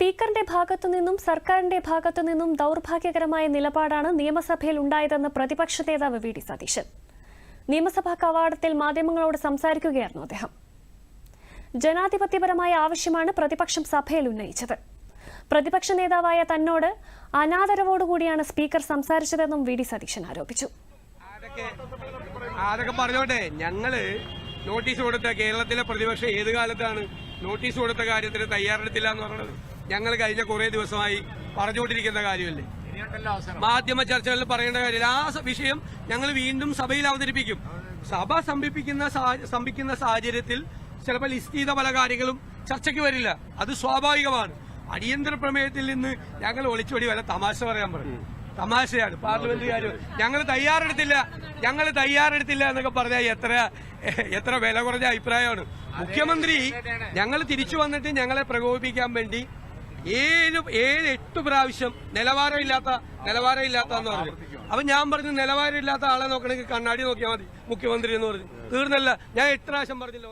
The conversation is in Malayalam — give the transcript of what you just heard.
സ്പീക്കറിന്റെ ഭാഗത്തു നിന്നും സർക്കാരിന്റെ ഭാഗത്തു നിന്നും ദൗർഭാഗ്യകരമായ നിലപാടാണ് നിയമസഭയിൽ ഉണ്ടായതെന്ന് പ്രതിപക്ഷ നേതാവ് വി ഡി സതീശൻ. നിയമസഭാ കവാടത്തിൽ മാധ്യമങ്ങളോട് സംസാരിക്കുകയായിരുന്നു അദ്ദേഹം. ജനാധിപത്യപരമായ ആവശ്യമാണ് പ്രതിപക്ഷം സഭയിൽ ഉന്നയിച്ചത്. പ്രതിപക്ഷ നേതാവായ തന്നോട് അനാദരവോടുകൂടിയാണ് സ്പീക്കർ സംസാരിച്ചതെന്നും വി ഡി സതീശൻ ആരോപിച്ചു. അതൊക്കെ ഞങ്ങൾ നോട്ടീസ് കൊടുത്ത കേരളത്തിലെ പ്രതിപക്ഷം ഏത് കാലത്താണ്? നോട്ടീസ് കൊടുത്ത കാര്യത്തിന് തയ്യാറെടുത്തില്ല എന്ന് പറയുന്നത് ഞങ്ങൾ കഴിഞ്ഞ കുറെ ദിവസമായി പറഞ്ഞുകൊണ്ടിരിക്കുന്ന കാര്യമല്ലേ? മാധ്യമ ചർച്ചകളിൽ പറയേണ്ട കാര്യമില്ല. ആ വിഷയം ഞങ്ങൾ വീണ്ടും സഭയിൽ അവതരിപ്പിക്കും. സഭ സംഭിപ്പിക്കുന്ന സംഭിക്കുന്ന സാഹചര്യത്തിൽ ചിലപ്പോൾ ലിസ്റ്റ് ചെയ്ത പല കാര്യങ്ങളും ചർച്ചയ്ക്ക് വരില്ല. അത് സ്വാഭാവികമാണ്. അടിയന്തര പ്രമേയത്തിൽ നിന്ന് ഞങ്ങൾ ഒളിച്ചോടി വല്ല തമാശ പറയാൻ പറഞ്ഞു തമാശയാണ് പാർലമെന്റ് കാര്യം ഞങ്ങൾ തയ്യാറെടുത്തില്ല. ഞങ്ങൾ തയ്യാറെടുത്തില്ല എന്നൊക്കെ പറഞ്ഞാൽ എത്ര എത്ര വില കുറഞ്ഞ അഭിപ്രായമാണ്. മുഖ്യമന്ത്രി ഞങ്ങൾ തിരിച്ചു വന്നിട്ട് ഞങ്ങളെ പ്രകോപിപ്പിക്കാൻ വേണ്ടി ഏഴ് ഏഴ് എട്ട് പ്രാവശ്യം നിലവാരമില്ലാത്ത നിലവാരമില്ലാത്ത എന്ന് പറഞ്ഞു. അപ്പൊ ഞാൻ പറഞ്ഞു നിലവാരമില്ലാത്ത ആളെ നോക്കണമെങ്കിൽ കണ്ണാടി നോക്കിയാൽ മതി മുഖ്യമന്ത്രി എന്ന് പറഞ്ഞു. തീർന്നല്ല. ഞാൻ എട്ട് പ്രാവശ്യം പറഞ്ഞില്ല.